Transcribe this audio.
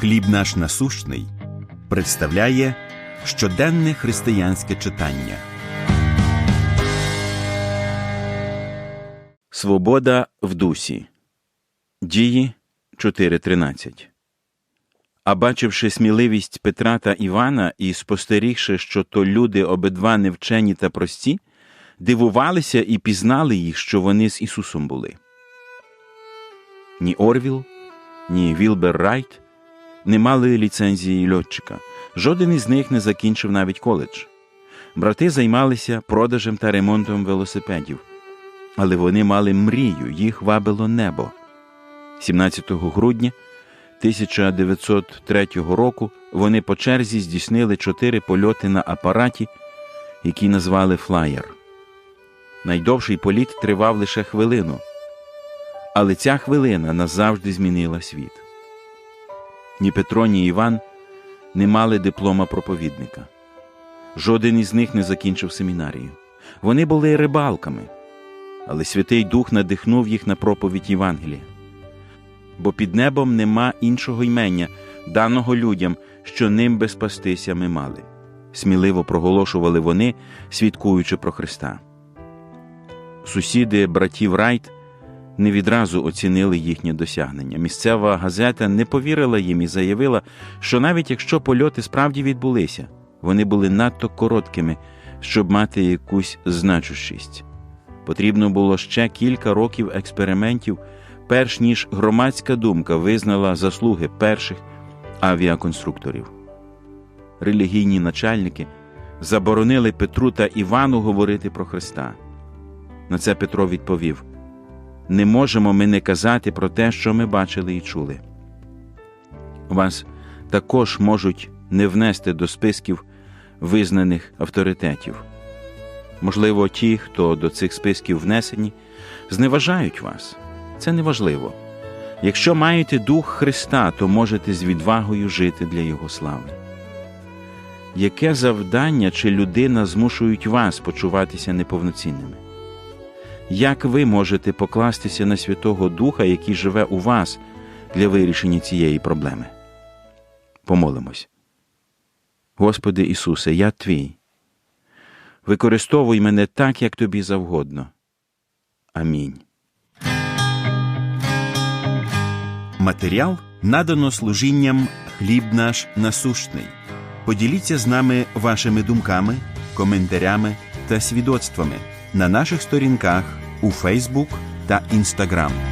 Хліб наш насущний представляє щоденне християнське читання. Свобода в дусі. Дії 4.13. А бачивши сміливість Петра та Івана і спостерігши, що то люди обидва невчені та прості, дивувалися і пізнали їх, що вони з Ісусом були. Ні Орвіл, ні Вілбер Райт не мали ліцензії льотчика. Жоден із них не закінчив навіть коледж. Брати займалися продажем та ремонтом велосипедів, але вони мали мрію, їх вабило небо. 17 грудня 1903 року вони по черзі здійснили чотири польоти на апараті, який назвали флаєр. Найдовший політ тривав лише хвилину, але ця хвилина назавжди змінила світ. Ні Петро, ні Іван не мали диплома проповідника. Жоден із них не закінчив семінарію. Вони були рибалками, але Святий Дух надихнув їх на проповідь Євангелія. Бо під небом нема іншого ймення, даного людям, що ним би спастися ми мали. Сміливо проголошували вони, свідкуючи про Христа. Сусіди братів Райт не відразу оцінили їхнє досягнення. Місцева газета не повірила їм і заявила, що навіть якщо польоти справді відбулися, вони були надто короткими, щоб мати якусь значущість. Потрібно було ще кілька років експериментів, перш ніж громадська думка визнала заслуги перших авіаконструкторів. Релігійні начальники заборонили Петру та Івану говорити про Христа. На це Петро відповів: не можемо ми не казати про те, що ми бачили і чули. Вас також можуть не внести до списків визнаних авторитетів. Можливо, ті, хто до цих списків внесені, зневажають вас. Це неважливо. Якщо маєте дух Христа, то можете з відвагою жити для Його слави. Яке завдання чи людина змушують вас почуватися неповноцінними? Як ви можете покластися на Святого Духа, який живе у вас для вирішення цієї проблеми? Помолимось. Господи Ісусе, я Твій. Використовуй мене так, як тобі завгодно. Амінь. Матеріал надано служінням Хліб наш насущний. Поділіться з нами вашими думками, коментарями та свідоцтвами на наших сторінках у Фейсбук та Інстаграм.